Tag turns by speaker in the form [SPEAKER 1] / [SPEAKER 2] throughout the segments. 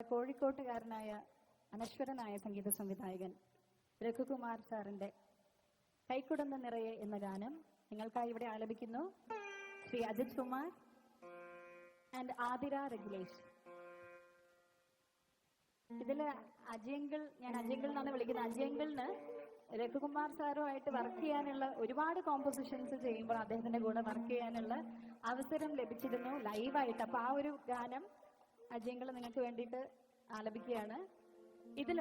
[SPEAKER 1] കോഴിക്കോട്ടുകാരനായ അനശ്വരനായ സംഗീത സംവിധായകൻ രഘുകുമാർ സാറിന്റെ കൈക്കുടന്ന നിറയെ എന്ന ഗാനം നിങ്ങൾക്കായി ഇവിടെ ആലപിക്കുന്നു. ശ്രീ അജിത് കുമാർ ആൻഡ് ആതിര രഘുലേഷ്. ഇതിൽ അജയങ്കിൾ ഞാൻ അജയങ്കിൾ എന്നാണ് വിളിക്കുന്നത്. അജയങ്കിളിന് രഘുകുമാർ സാറുമായിട്ട് വർക്ക് ചെയ്യാനുള്ള ഒരുപാട് കോമ്പോസിഷൻസ് ചെയ്യുമ്പോൾ അദ്ദേഹത്തിന്റെ കൂടെ വർക്ക് ചെയ്യാനുള്ള അവസരം ലഭിച്ചിരുന്നു. ലൈവായിട്ട് അപ്പൊ ആ ഒരു ഗാനം അജയങ്കിൾ നിങ്ങൾക്ക് വേണ്ടിയിട്ട് ആലപിക്കുകയാണ്. ഇതിൽ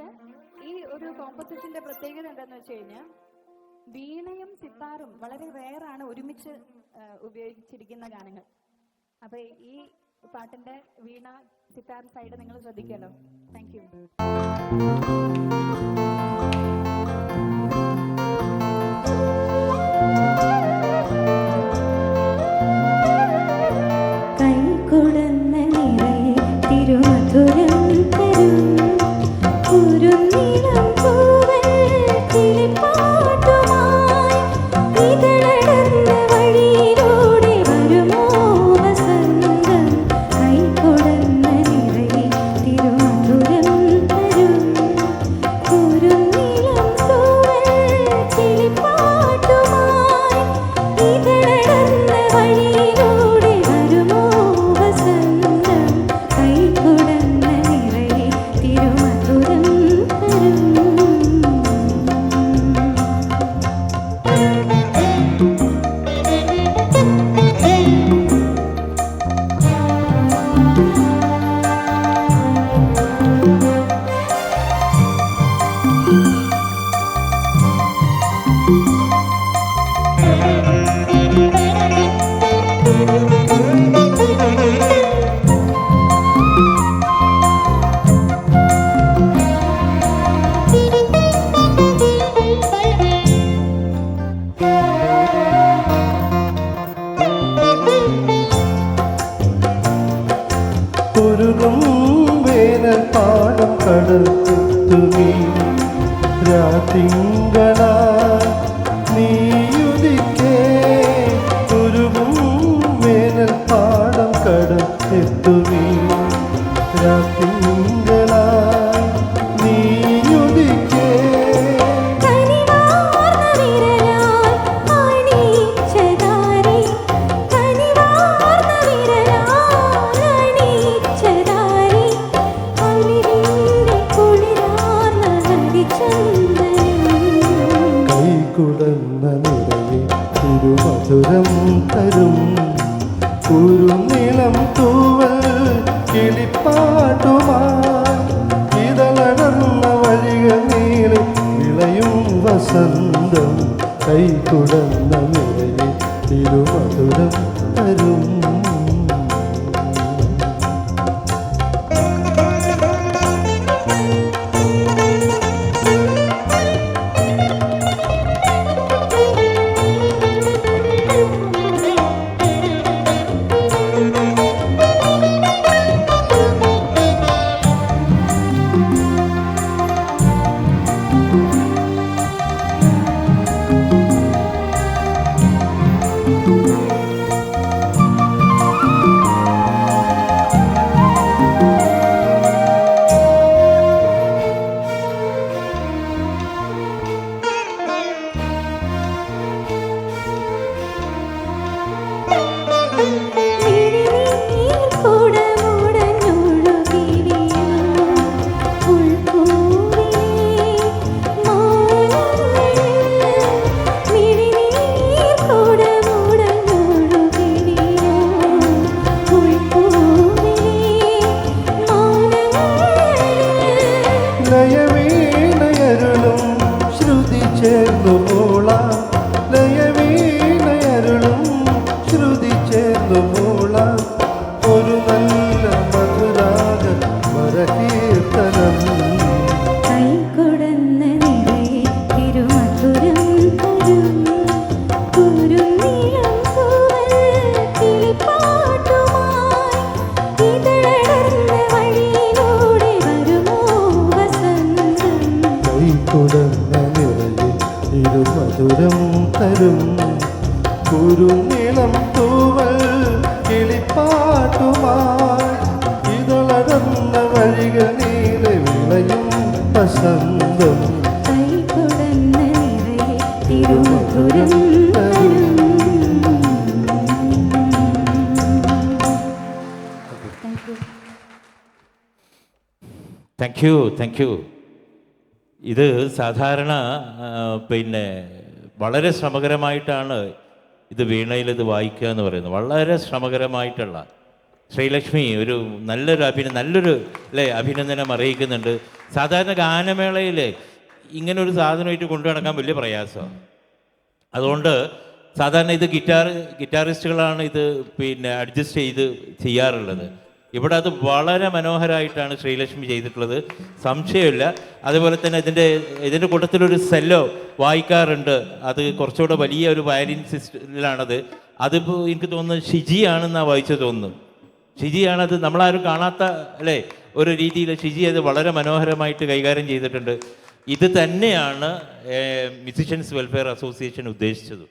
[SPEAKER 1] ഈ ഒരു കോമ്പോസിഷന്റെ പ്രത്യേകത എന്താന്ന് വെച്ച് കഴിഞ്ഞാൽ വീണയും സിത്താറും വളരെ റെയറാണ് ഒരുമിച്ച് ഉപയോഗിച്ചിരിക്കുന്ന ഗാനങ്ങൾ. അപ്പൊ ഈ പാട്ടിന്റെ വീണ സിത്താർ സൈഡ് നിങ്ങൾ ശ്രദ്ധിക്കല്ലോ താങ്ക് യു
[SPEAKER 2] പാടം കടത്തുമീ തരും. കുരുനിളം തൂവൽ കിളിപ്പാട്ടുമായി വഴിക വഴികൾ നീളി വിളയും വസന്തം തുടർന്ന നിലയിൽ തിരുമധുരം തരും.
[SPEAKER 3] Música ഇരുമധുരം തരും. കുരുനീളം തൂവൽ കിളിപ്പാട്ടുമായി ഇതളടന്ന വഴികൾ നീലെ
[SPEAKER 2] വിളയും വസന്തം. ഇരുമധുരം
[SPEAKER 4] താങ്ക് യു താങ്ക് യു ഇത് സാധാരണ പിന്നെ വളരെ ശ്രമകരമായിട്ടാണ് ഇത് വീണയിൽ ഇത് വായിക്കുക എന്ന് പറയുന്നത്. വളരെ ശ്രമകരമായിട്ടുള്ള ശ്രീലക്ഷ്മി ഒരു നല്ലൊരു അഭിന നല്ലൊരു അല്ലേ അഭിനന്ദനം അറിയിക്കുന്നുണ്ട്. സാധാരണ ഗാനമേളയിൽ ഇങ്ങനെ ഒരു സാധനമായിട്ട് കൊണ്ടു നടക്കാൻ വലിയ പ്രയാസമാണ് അതുകൊണ്ട് സാധാരണ ഇത് ഗിറ്റാർ ഗിറ്റാറിസ്റ്റുകളാണ് ഇത് പിന്നെ അഡ്ജസ്റ്റ് ചെയ്ത് ചെയ്യാറുള്ളത്. ഇവിടെ അത് വളരെ മനോഹരമായിട്ടാണ് ശ്രീലക്ഷ്മി ചെയ്തിട്ടുള്ളത്. സംശയമില്ല. അതുപോലെ തന്നെ ഇതിന്റെ ഇതിന്റെ കൂട്ടത്തിലൊരു സെല്ലോ വായിക്കാറുണ്ട്. അത് കുറച്ചുകൂടെ വലിയ ഒരു വയലിൻ സിസ്റ്റത്തിലാണത്. അതിപ്പോൾ എനിക്ക് തോന്നുന്നത് ഷിജിയാണെന്നാണ് വായിച്ചു തോന്നുന്നു. ഷിജിയാണത് നമ്മളാരും കാണാത്ത അല്ലേ? ഒരു രീതിയിൽ ഷിജി അത് വളരെ മനോഹരമായിട്ട് കൈകാര്യം ചെയ്തിട്ടുണ്ട്. ഇത് തന്നെയാണ് മ്യൂസിഷ്യൻസ് വെൽഫെയർ അസോസിയേഷൻ ഉദ്ദേശിച്ചത്.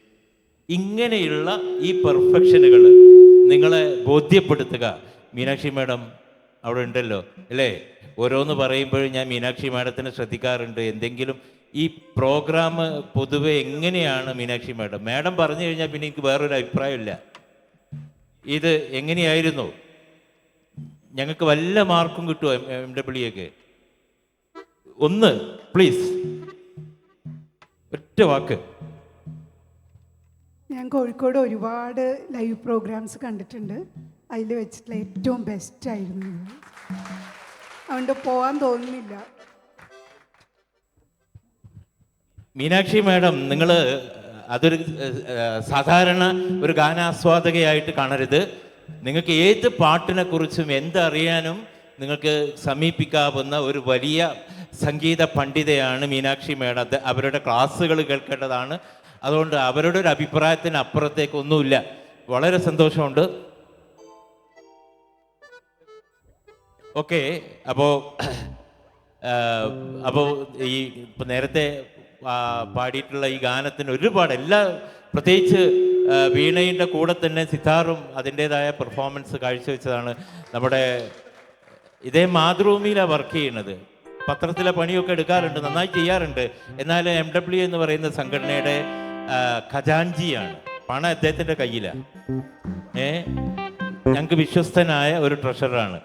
[SPEAKER 4] ഇങ്ങനെയുള്ള ഈ പെർഫെക്ഷനുകൾ നിങ്ങളെ ബോധ്യപ്പെടുത്തുക. മീനാക്ഷി മാഡം അവിടെ ഉണ്ടല്ലോ അല്ലേ? ഓരോന്ന് പറയുമ്പോഴും ഞാൻ മീനാക്ഷി മാഡത്തിനെ ശ്രദ്ധിക്കാറുണ്ട്. എന്തെങ്കിലും ഈ പ്രോഗ്രാം പൊതുവെ എങ്ങനെയാണ് മീനാക്ഷി മാഡം? മാഡം പറഞ്ഞു കഴിഞ്ഞാൽ പിന്നെ എനിക്ക് വേറൊരു അഭിപ്രായമില്ല. ഇത് എങ്ങനെയായിരുന്നു? ഞങ്ങൾക്ക് വല്ല മാർക്കും കിട്ടുമോ എം ഡബ്ല്യു ഒക്കെ ഒന്ന് പ്ലീസ് ഒറ്റ വാക്ക്.
[SPEAKER 5] ഞാൻ കോഴിക്കോട് ഒരുപാട് ലൈവ് പ്രോഗ്രാംസ് കണ്ടിട്ടുണ്ട്. അതിൽ വെച്ചിട്ടുള്ള ഏറ്റവും ബെസ്റ്റ് ആയിരുന്നു. അതുകൊണ്ട് പോകാൻ തോന്നുന്നില്ല.
[SPEAKER 4] മീനാക്ഷി മാഡം നിങ്ങൾ അതൊരു സാധാരണ ഒരു ഗാനാസ്വാദകയായിട്ട് കാണരുത്. നിങ്ങൾക്ക് ഏത് പാട്ടിനെ കുറിച്ചും എന്തറിയാനും നിങ്ങൾക്ക് സമീപിക്കാവുന്ന ഒരു വലിയ സംഗീത പണ്ഡിതയാണ് മീനാക്ഷി മേഡം. അവരുടെ ക്ലാസ്സുകൾ കേൾക്കേണ്ടതാണ്. അതുകൊണ്ട് അവരുടെ ഒരു അഭിപ്രായത്തിന് അപ്പുറത്തേക്കൊന്നുമില്ല വളരെ സന്തോഷമുണ്ട്. ഓക്കെ അപ്പോൾ അപ്പോൾ ഈ നേരത്തെ പാടിയിട്ടുള്ള ഈ ഗാനത്തിന് ഒരുപാട് എല്ലാ പ്രത്യേകിച്ച് വീണയുടെ കൂടെ തന്നെ സിതാറും അതിന്റെതായ പെർഫോമൻസ് കാഴ്ചവെച്ചതാണ് നമ്മുടെ ഇതേ മാതൃഭൂമിയിലാണ് വർക്ക് ചെയ്യുന്നത്. പത്രത്തിലെ പണിയൊക്കെ എടുക്കാറുണ്ട് നന്നായി ചെയ്യാറുണ്ട്. എന്നാൽ എം ഡബ്ല്യു എന്ന് പറയുന്ന സംഘടനയുടെ ഖജാൻജിയാണ്. പണം അദ്ദേഹത്തിന്റെ കയ്യിലാണ് ഏ? ഞങ്ങൾക്ക് വിശ്വസ്തനായ ഒരു ട്രഷറാണ്